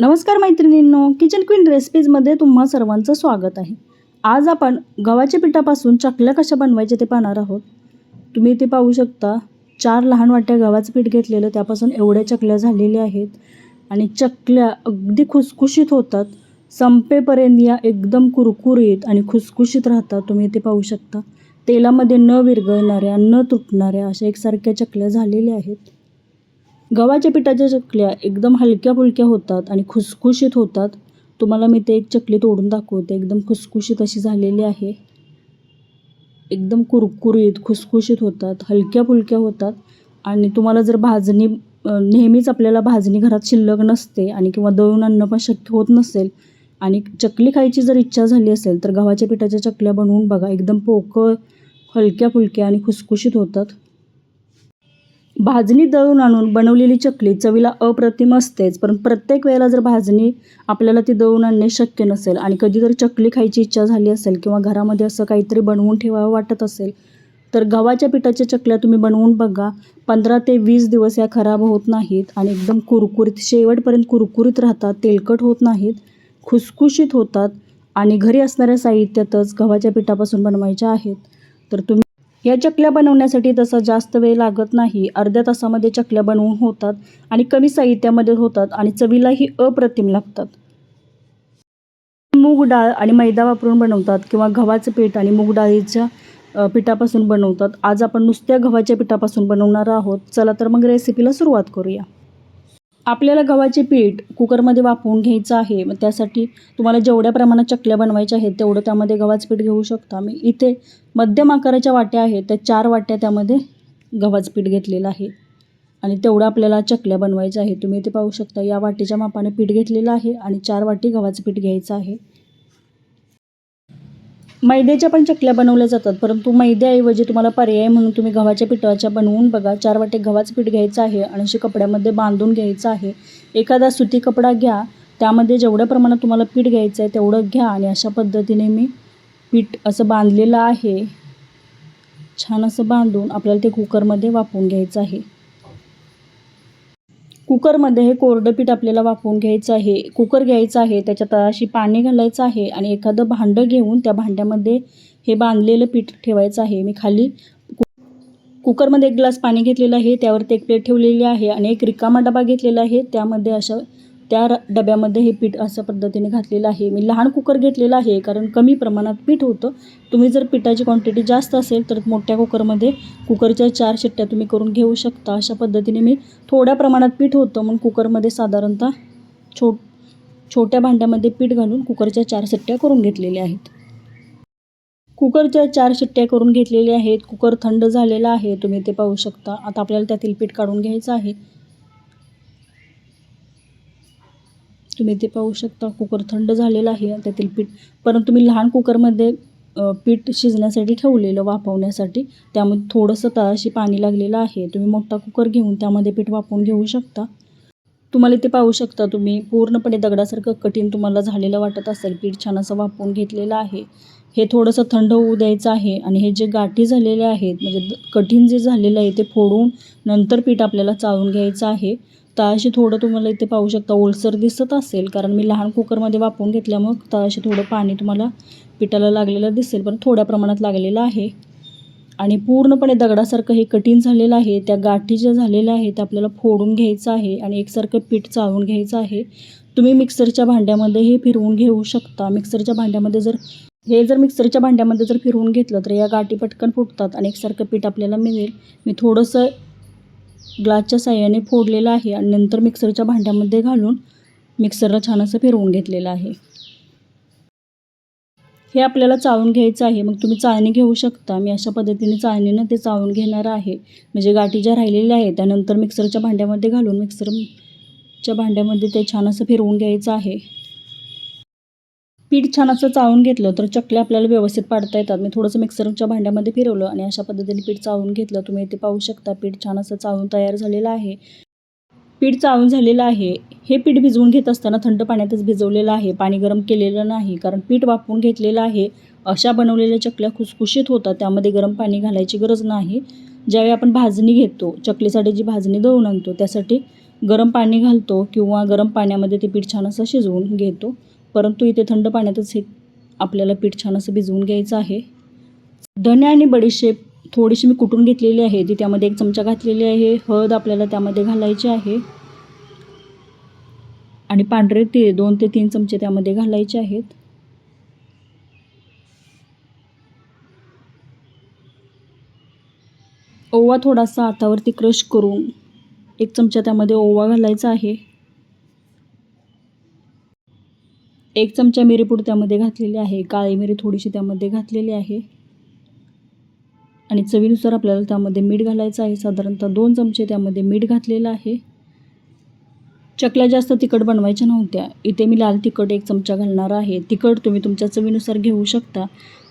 नमस्कार मैत्रिणींनो kitchen queen रेसिपीजमध्ये तुम्हा सर्वांचं स्वागत आहे. आज आपण गव्हाच्या पिठापासून चकल्या कशा बनवायच्या ते पाहणार आहोत. तुम्ही ते पाहू शकता. चार लहान वाट्या गव्हाचं पीठ घेतलेलं त्यापासून एवढ्या चकल्या झालेल्या आहेत आणि चकल्या अगदी खुसखुशीत होतात. संपेपर्यंत या एकदम कुरकुरीत आणि खुसखुशीत राहतात तुम्ही ते पाहू शकता. तेलामध्ये न विरघळणाऱ्या न तुटणाऱ्या अशा एकसारख्या चकल्या झालेल्या आहेत. गव्हाच्या पिठाच्या चकल्या एकदम हलक्या फुलक्या होतात आणि खुसखुशीत होतात. तुम्हाला मी ते एक चकली तोडून दाखवते. एकदम खुसखुशीत अशी झालेली आहे. एकदम कुरकुरीत खुसखुशीत होतात हलक्या फुलक्या होतात. आणि तुम्हाला जर भाजणी नेहमीच आपल्याला भाजणी घरात शिल्लक नसते आणि किंवा दळून आणणं पण शक्य होत नसेल आणि चकली खायची जर इच्छा झाली असेल तर गव्हाच्या पिठाच्या चकल्या बनवून बघा. एकदम पोकळ हलक्या फुलक्या आणि खुसखुशीत होतात. भाजणी दळून आणून बनवलेली चकली चवीला अप्रतिम असतेच. पण प्रत्येक वेळेला जर भाजणी आपल्याला ती दळून आणणे शक्य नसेल आणि कधीतरी चकली खायची इच्छा झाली असेल किंवा घरामध्ये असं काहीतरी बनवून ठेवावं वाटत असेल तर गव्हाच्या पिठाच्या चकल्या तुम्ही बनवून बघा. पंधरा ते वीस दिवस या खराब होत नाहीत आणि एकदम कुरकुरीत शेवटपर्यंत कुरकुरीत राहतात तेलकट होत नाहीत खुसखुशीत होतात आणि घरी असणाऱ्या साहित्यातच गव्हाच्या पिठापासून बनवायच्या आहेत. तर तुम्ही या चकल्या बनवण्यासाठी तसा जास्त वेळ लागत नाही. अर्ध्या तासामध्ये चकल्या बनवून होतात आणि कमी साहित्यामध्ये होतात आणि चवीलाही अप्रतिम लागतात. मूग डाळ आणि मैदा वापरून बनवतात किंवा गव्हाचं पीठ आणि मूग डाळीच्या पिठापासून बनवतात. आज आपण नुसत्या गव्हाच्या पिठापासून बनवणार आहोत. चला तर मग रेसिपीला सुरुवात करूया. आपल्याला गव्हाचे पीठ कुकरमध्ये वाफवून घ्यायचं आहे मग त्यासाठी तुम्हाला जेवढ्या प्रमाणात चकल्या बनवायच्या आहेत तेवढं त्यामध्ये गव्हाचं पीठ घेऊ शकता. मी इथे मध्यम आकाराच्या वाट्या आहेत त्या चार वाट्या त्यामध्ये गव्हाचं पीठ घेतलेलं आहे. आणि तेवढं आपल्याला चकल्या बनवायच्या आहे तुम्ही इथे पाहू शकता या वाटीच्या मापाने पीठ घेतलेलं आहे आणि चार वाटी गव्हाचं पीठ घ्यायचं आहे. मैद्याच्या पण चकल्या बनवल्या जातात परंतु मैद्याऐवजी तुम्हाला पर्याय म्हणून तुम्ही गव्हाच्या पिठाच्या बनवून बघा. चार वाटे गव्हाचं पीठ घ्यायचं आहे आणि असे कपड्यामध्ये बांधून घ्यायचं आहे. एखादा सुती कपडा घ्या त्यामध्ये जेवढ्या प्रमाणात तुम्हाला पीठ घ्यायचं आहे तेवढं घ्या आणि अशा पद्धतीने मी पीठ असं बांधलेलं आहे. छान असं बांधून आपल्याला ते कुकरमध्ये वाफवून घ्यायचं आहे. कुकरमध्ये हे कोरडं पीठ आपल्याला वाफवून घ्यायचं आहे. कुकर घ्यायचं आहे त्याच्यात अशी पाणी घालायचं आहे आणि एखादं भांडं घेऊन त्या भांड्यामध्ये हे बांधलेलं पीठ ठेवायचं आहे. मी खाली कु कुकरमध्ये एक ग्लास पाणी घेतलेलं आहे त्यावरती एक प्लेट ठेवलेली आहे आणि एक रिकामा डबा घेतलेला आहे. त्यामध्ये अशा त्या र- डब्यामध्ये हे पीठ अशा पद्धतीने घातलेलं आहे. मी लहान कुकर घेतलेला आहे कारण कमी प्रमाणात पीठ होतं. तुम्ही जर पिठाची क्वांटिटी जास्त असेल तर मोठ्या कुकरमध्ये कुकरच्या चार शिट्ट्या तुम्ही करून घेऊ शकता. अशा पद्धतीने मी थोड्या प्रमाणात पीठ होतं. म्हणून कुकरमध्ये साधारणतः छो छोट्या भांड्यामध्ये पीठ घालून कुकरच्या चार शिट्ट्या करून घेतलेल्या आहेत. कुकरच्या चार शिट्ट्या करून घेतलेल्या आहेत. कुकर थंड झालेला आहे. तुम्ही ते पाहू शकता. आता आपल्याला त्यातील पीठ काढून घ्यायचं आहे. तुम्ही ते पाहू शकता. कुकर थंड झालेला आहे त्यातील पीठ परंतु मी लहान कुकरमध्ये पीठ शिजण्यासाठी ठेवलेलं वाफवण्यासाठी त्यामध्ये थोडंसं तळाशी पाणी लागलेलं आहे. तुम्ही मोठा कुकर घेऊन त्यामध्ये पीठ वाफवून घेऊ शकता. तुम्हाला इथे पाहू शकता तुम्ही पूर्णपणे दगडासारखं कठीण तुम्हाला झालेलं वाटत असेल. पीठ छान असं वापरून घेतलेलं आहे. हे थोडंसं थंड होऊ द्यायचं आहे आणि हे जे गाठी झालेले आहेत म्हणजे कठीण जे झालेलं आहे ते फोडून नंतर पीठ आपल्याला चाळून घ्यायचं आहे. तळाशी थोडं तुम्हाला इथे पाहू शकता ओलसर दिसत असेल. कारण मी लहान कुकरमध्ये वापरून घेतल्यामुळं तळाशी थोडं पाणी तुम्हाला पिठाला लागलेलं दिसेल पण थोड्या प्रमाणात लागलेलं आहे. आणि पूर्णपणे दगडासारखं हे कठीण झालेलं आहे. त्या गाठी ज्या झालेल्या आहेत त्या आपल्याला फोडून घ्यायचं आहे आणि एकसारखं पीठ चाळून घ्यायचं आहे. तुम्ही मिक्सरच्या भांड्यामध्ये हे फिरवून घेऊ शकता. मिक्सरच्या भांड्यामध्ये जर हे जर मिक्सरच्या भांड्यामध्ये जर फिरवून घेतलं तर या गाठी पटकन फुटतात आणि एकसारखं पीठ आपल्याला मिळेल. मी थोडंसं ग्लासच्या साह्याने फोडलेलं आहे आणि नंतर मिक्सरच्या भांड्यामध्ये घालून मिक्सरला छान असं फिरवून घेतलेलं आहे. हे आपल्याला चाळून घ्यायचं आहे. मग तुम्ही चाळणी घेऊ शकता. मी अशा पद्धतीने चाळणीनं ते चाळून घेणार आहे. म्हणजे गाठी ज्या राहिलेल्या आहेत त्यानंतर मिक्सरच्या भांड्यामध्ये घालून मिक्सरच्या भांड्यामध्ये ते छान असं फिरवून घ्यायचं आहे. पीठ छान असं चाळून घेतलं तर चकल्या आपल्याला व्यवस्थित पाडता येतात. मी थोडंसं मिक्सरच्या भांड्यामध्ये फिरवलं आणि अशा पद्धतीने पीठ चाळून घेतलं. तुम्ही इथे पाहू शकता पीठ छान असं चाळून तयार झालेलं आहे. पीठ चाळून झालेलं आहे. हे पीठ भिजवून घेत असताना थंड पाण्यातच भिजवलेलं आहे. पाणी गरम केलेलं नाही कारण पीठ वापरून घेतलेलं आहे. अशा बनवलेल्या चकल्या खुसखुशीत होतात त्यामध्ये गरम पाणी घालायची गरज नाही. ज्यावेळी आपण भाजणी घेतो चकलीसाठी जी भाजणी दळून आणतो त्यासाठी गरम पाणी घालतो किंवा गरम पाण्यामध्ये ते पीठ छान असं शिजवून घेतो. परंतु इथे थंड पाण्यातच हे आपल्याला पीठ छान असं भिजवून घ्यायचं आहे. धने आणि बडीशेप थोडीशी मी कुटून घेतलेली आहे. ती त्यामध्ये एक चमचा घातलेली आहे. हळद आपल्याला त्यामध्ये घालायची आहे. आणि पांढरे तीळ दोन ते तीन चमचे त्यामध्ये घालायचे आहेत. ओवा थोडासा हातावरती क्रश करून एक चमचा त्यामध्ये ओवा घालायचा आहे. एक चमचा मिरीपूड त्यामध्ये घातलेली आहे. काळी मिरी थोडीशी त्यामध्ये घातलेली आहे. आणि चवीनुसार आपल्याला त्यामध्ये मीठ घालायचं आहे. साधारणतः दोन चमचे त्यामध्ये मीठ घातलेलं आहे. चकल्या जास्त तिखट बनवायच्या नव्हत्या. इथे मी लाल तिखट एक चमचा घालणार आहे. तिखट तुम्ही तुमच्या चवीनुसार घेऊ शकता.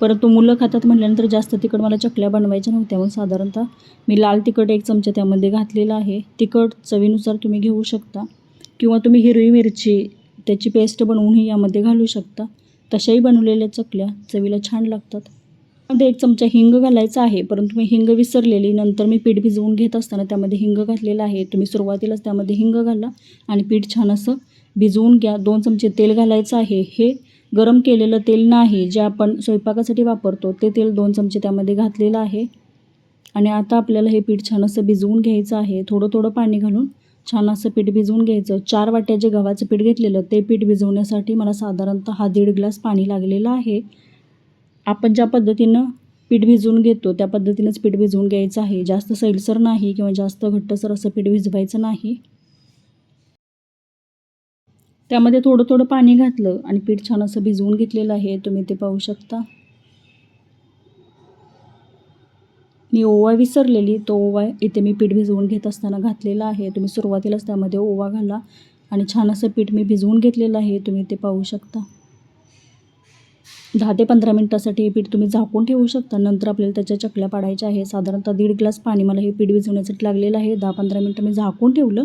परंतु मुलं खातात म्हटल्यानंतर जास्त तिखट मला चकल्या बनवायच्या नव्हत्या. म्हणून साधारणतः मी लाल तिखट एक चमचा त्यामध्ये घातलेला आहे. तिखट चवीनुसार तुम्ही घेऊ शकता. किंवा तुम्ही हिरवी मिरची त्याची पेस्ट बनवूनही यामध्ये घालू शकता. तशाही बनवलेल्या चकल्या चवीला छान लागतात. त्यामध्ये एक चमचा हिंग घालायचा आहे परंतु मी हिंग विसरलेली. नंतर मी पीठ भिजवून घेत असताना त्यामध्ये हिंग घातलेलं आहे. तुम्ही सुरुवातीलाच त्यामध्ये हिंग घाला आणि पीठ छान असं भिजवून घ्या. दोन चमचे तेल घालायचं आहे. हे गरम केलेलं तेल नाही जे आपण स्वयंपाकासाठी वापरतो ते तेल दोन चमचे त्यामध्ये घातलेलं आहे. आणि आता आपल्याला हे पीठ छान असं भिजवून घ्यायचं आहे. थोडं थोडं पाणी घालून छान असं पीठ भिजवून घ्यायचं. चार वाट्या जे गव्हाचं पीठ घेतलेलं ते पीठ भिजवण्यासाठी मला साधारणतः हा दीड ग्लास पाणी लागलेलं आहे. आपण ज्या पद्धतीनं पीठ भिजवून घेतो त्या पद्धतीनंच पीठ भिजवून घ्यायचं आहे. जास्त सैलसर नाही किंवा जास्त घट्टसर असं पीठ भिजवायचं नाही. त्यामध्ये थोडं थोडं पाणी घातलं आणि पीठ छान असं भिजवून घेतलेलं आहे. तुम्ही ते पाहू शकता. मी ओवा विसरलेली तो ओवा इथे मी पीठ भिजवून घेत असताना घातलेला आहे. तुम्ही सुरुवातीलाच त्यामध्ये ओवा घाला आणि छान असं पीठ मी भिजवून घेतलेलं आहे. तुम्ही ते पाहू शकता. दहा ते पंधरा मिनटासाठी हे पीठ तुम्ही झाकून ठेवू शकता. नंतर आपल्याला त्याच्या चकल्या पाडायच्या आहे साधारणतः दीड ग्लास पाणी मला हे पीठ भिजवण्यासाठी लागलेलं आहे. दहा पंधरा मिनटं मी झाकून ठेवलं.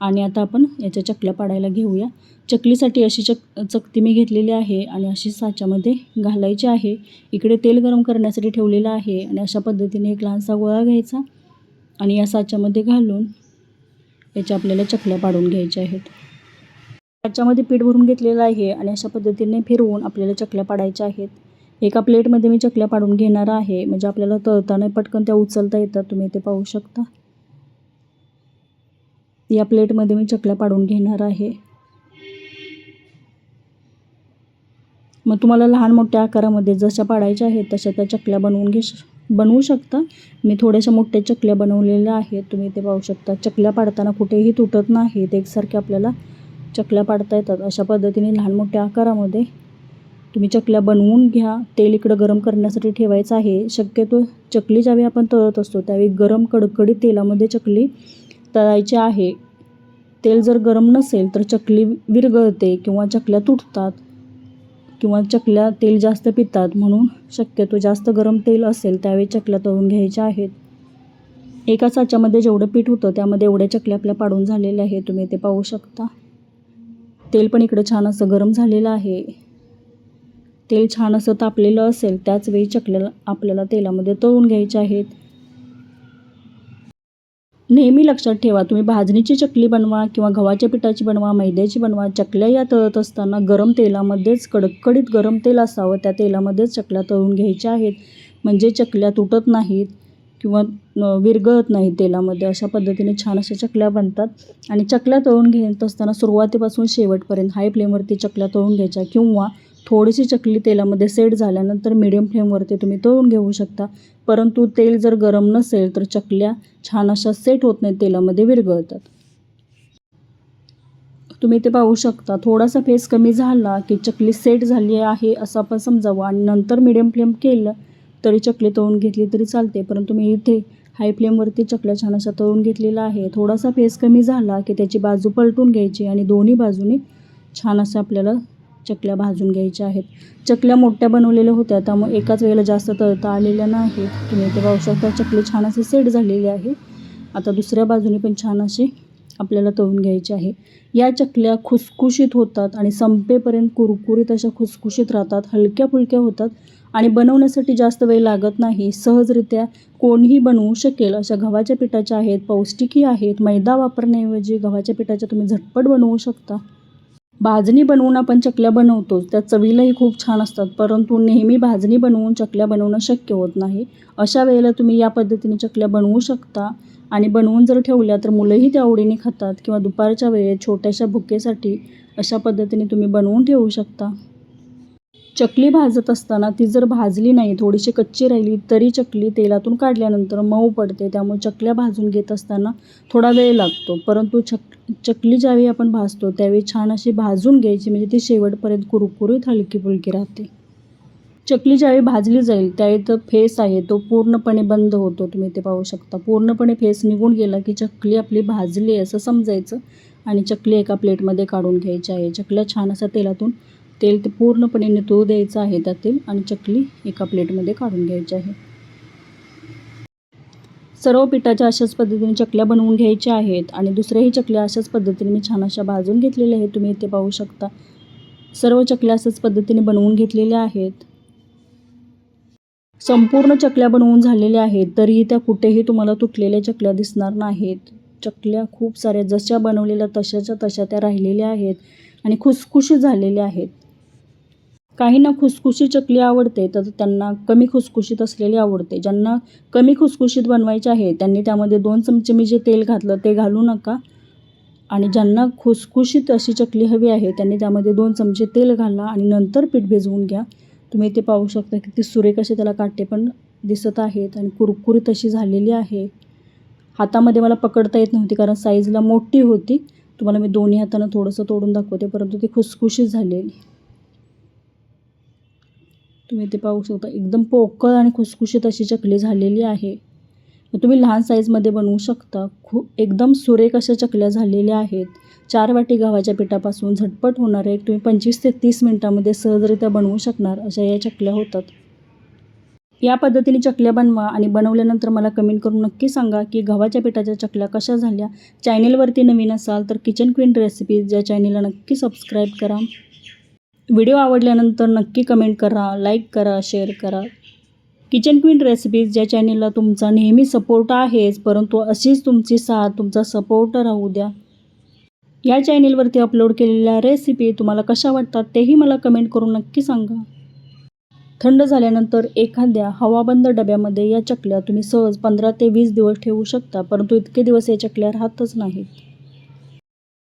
आणि आता आपण याच्या चकल्या पाडायला घेऊया. चकलीसाठी अशी चक चकती मी घेतलेली आहे आणि अशी साच्यामध्ये घालायची आहे. इकडे तेल गरम करण्यासाठी ठेवलेलं आहे आणि अशा पद्धतीने एक लहानसा गोळा घ्यायचा आणि या साच्यामध्ये घालून याच्या आपल्याला चकल्या पाडून घ्यायच्या आहेत. त्याच्यामध्ये पीठ भरून घेतलेलं आहे आणि अशा पद्धतीने फिरवून आपल्याला चकल्या पाडायच्या आहेत. एका प्लेटमध्ये मी चकल्या पाडून घेणार आहे. म्हणजे आपल्याला तळताना पटकन त्या उचलता येतात. तुम्ही ते पाहू शकता. या प्लेटमध्ये मी चकल्या पाडून घेणार आहे. मग तुम्हाला लहान मोठ्या आकारामध्ये जशा पाडायच्या आहेत तशा त्या चकल्या बनवून घे बनवू शकता. मी थोड्याशा मोठ्या चकल्या बनवलेल्या आहेत. तुम्ही ते पाहू शकता. चकल्या पाडताना कुठेही तुटत नाहीत एकसारखे आपल्याला चकल्या पाडता येतात. अशा पद्धतीने लहान मोठ्या आकारामध्ये तुम्ही चकल्या बनवून घ्या. तेल इकडं गरम करण्यासाठी ठेवायचं आहे. शक्यतो चकली ज्यावेळी आपण तळत असतो त्यावेळी गरम कडकडीत तेलामध्ये चकली तळायचे आहे. तेल जर गरम नसेल तर चकली विरघळते किंवा चकल्या तुटतात किंवा चकल्या तेल जास्त पितात म्हणून शक्यतो जास्त गरम तेल असेल त्यावेळी चकल्या तळून घ्यायच्या आहेत. एका साच्यामध्ये जेवढं पीठ होतं त्यामध्ये एवढ्या चकल्या आपल्या पाडून झालेल्या आहे तुम्ही ते पाहू शकता. तेल पण इकडं छान असं गरम झालेलं आहे. तेल छान असं तापलेलं असेल त्याच वेळी चकल्याला आपल्याला तेलामध्ये तळून घ्यायचे आहेत. नेहमी लक्षात ठेवा तुम्ही भाजणीची चकली बनवा किंवा गव्हाच्या पिठाची बनवा मैद्याची बनवा चकल्या या तळत असताना गरम तेलामध्येच कडकडीत गरम तेल असावं त्या तेलामध्येच चकल्या तळून घ्यायच्या आहेत. म्हणजे चकल्या तुटत नाहीत किंवा विरघळत नाही तेलामध्ये. अशा पद्धतीने छान अशा चकल्या बनतात. आणि चकल्या तळून घेत असताना सुरुवातीपासून शेवटपर्यंत हाय फ्लेमवरती चकल्या तळून घ्यायच्या किंवा थोडीशी चकली तेलामध्ये सेट झाल्यानंतर मिडियम फ्लेमवरती तुम्ही तळून घेऊ शकता. परंतु तेल जर गरम नसेल तर चकल्या छान अशा सेट होत नाही तेलामध्ये विरघळतात. तुम्ही ते पाहू शकता थोडासा फेस कमी झाला की चकली सेट झाली आहे असं आपण समजावं. आणि नंतर मिडियम फ्लेम केलं तरी चकली तळून घेतली तरी चालते. परंतु मी इथे हाय फ्लेमवरती चकल्या छान अशा तळून घेतलेला आहे थोडासा फेस कमी झाला की त्याची बाजू पलटून घ्यायची आणि दोन्ही बाजूने छान असं आपल्याला चकल्या भाजून घ्यायच्या आहेत. चकल्या मोठ्या बनवलेल्या होत्या त्यामुळे एकाच वेळेला जास्त तळता आलेल्या नाहीत तुम्ही ते पाहू शकता चकली छान अशी सेट झालेली आहे. आता दुसऱ्या बाजूने पण छान अशी आपल्याला तळून घ्यायची आहे. या चकल्या खुसखुशीत होतात आणि संपेपर्यंत कुरकुरीत अशा खुसखुशीत राहतात हलक्या फुलक्या होतात आणि बनवण्यासाठी जास्त वेळ लागत नाही. सहजरित्या कोणीही बनवू शकेल. अशा गव्हाच्या पिठाच्या आहेत पौष्टिकही आहेत. मैदा वापरण्याऐवजी गव्हाच्या पिठाच्या तुम्ही झटपट बनवू शकता. भाजणी बनवून आपण चकल्या बनवतोच त्या चवीलाही खूप छान असतात. परंतु नेहमी भाजणी बनवून चकल्या बनवणं शक्य होत नाही. अशा वेळेला तुम्ही या पद्धतीने चकल्या बनवू शकता. आणि बनवून जर ठेवल्या तर मुलंही त्या आवडीने खातात. किंवा दुपारच्या वेळेत छोट्याशा भुकेसाठी अशा पद्धतीने तुम्ही बनवून ठेवू शकता. चकली भाजत असताना ती जर भाजली नाही थोडीशी कच्ची राहिली तरी चकली तेलातून काढल्यानंतर मऊ पडते. त्यामुळे चकल्या भाजून घेत असताना थोडा वेळ लागतो. परंतु चक चकली ज्यावेळी आपण भाजतो त्यावेळी छान अशी भाजून घ्यायची म्हणजे ती शेवटपर्यंत कुरकुरीत हलकी फुलकी राहते. चकली ज्यावेळी भाजली जाईल त्यावेळी तर फेस आहे तो पूर्णपणे बंद होतो. तुम्ही ते पाहू शकता. पूर्णपणे फेस निघून गेला की चकली आपली भाजली आहे असं समजायचं. आणि चकली एका प्लेटमध्ये काढून घ्यायची आहे. चकल्या छान असं तेलातून तेल ते पूर्णपणे नितळू द्यायचं आहे त्यातील आणि चकली एका प्लेटमध्ये काढून घ्यायची आहे. सर्व पिठाच्या अशाच पद्धतीने चकल्या बनवून घ्यायच्या आहेत आणि दुसऱ्याही चकल्या अशाच पद्धतीने मी छान अशा भाजून घेतलेल्या आहेत. तुम्ही इथे पाहू शकता. सर्व चकल्या अशाच पद्धतीने बनवून घेतलेल्या आहेत. संपूर्ण चकल्या बनवून झालेल्या आहेत. तरीही त्या कुठेही तुम्हाला तुटलेल्या चकल्या दिसणार नाहीत. चकल्या खूप साऱ्या जशा बनवलेल्या तशाच्या तशा त्या राहिलेल्या आहेत आणि खुसखुशीत झालेल्या आहेत. काहींना खुसखुशी चकली आवडते तर त्यांना कमी खुसखुशीत असलेली आवडते. ज्यांना कमी खुसखुशीत बनवायचे आहे त्यांनी त्यामध्ये दोन चमचे मी जे तेल घातलं ते घालू नका. आणि ज्यांना खुसखुशीत अशी चकली हवी आहे त्यांनी त्यामध्ये दोन चमचे तेल घाला आणि नंतर पीठ भिजवून घ्या. तुम्ही ते पाहू शकता की ती सुरेख असे त्याला काटे पण दिसत आहेत आणि कुरकुरीत अशी झालेली आहे. हातामध्ये मला पकडता येत नव्हती कारण साईजला मोठी होती. तुम्हाला मी दोन्ही हातानं थोडंसं तोडून दाखवते परंतु ती खुसखुशीत झालेली. तुम्ही ते पाहू शकता. एकदम पोकळ आणि खुसखुशीत अशी चकली झालेली आहे. तुम्ही लहान साईजमध्ये बनवू शकता. खूप एकदम सुरेख अशा चकल्या झालेल्या आहेत. चार वाटी गव्हाच्या पिठापासून झटपट होणारे तुम्ही पंचवीस ते तीस मिनटामध्ये सहजरित्या बनवू शकणार अशा या चकल्या होतात. या पद्धतीने चकल्या बनवा आणि बनवल्यानंतर मला कमेंट करून नक्की सांगा की गव्हाच्या पिठाच्या चकल्या कशा झाल्या. चॅनेलवरती नवीन असाल तर किचन क्वीन रेसिपीज या चॅनेलला नक्की सबस्क्राईब करा. व्हिडिओ आवडल्यानंतर नक्की कमेंट करा लाईक करा शेअर करा. किचन क्वीन रेसिपीज ज्या चॅनेलला तुमचा नेहमी सपोर्ट आहेच परंतु अशीच तुमची साथ तुमचा सपोर्ट राहू द्या. या चॅनेलवरती अपलोड केलेल्या रेसिपी तुम्हाला कशा वाटतात तेही मला कमेंट करून नक्की सांगा. थंड झाल्यानंतर एखाद्या हवाबंद डब्यामध्ये या चकल्या तुम्ही सहज पंधरा ते वीस दिवस ठेवू शकता परंतु इतके दिवस या चकल्या राहतच नाहीत.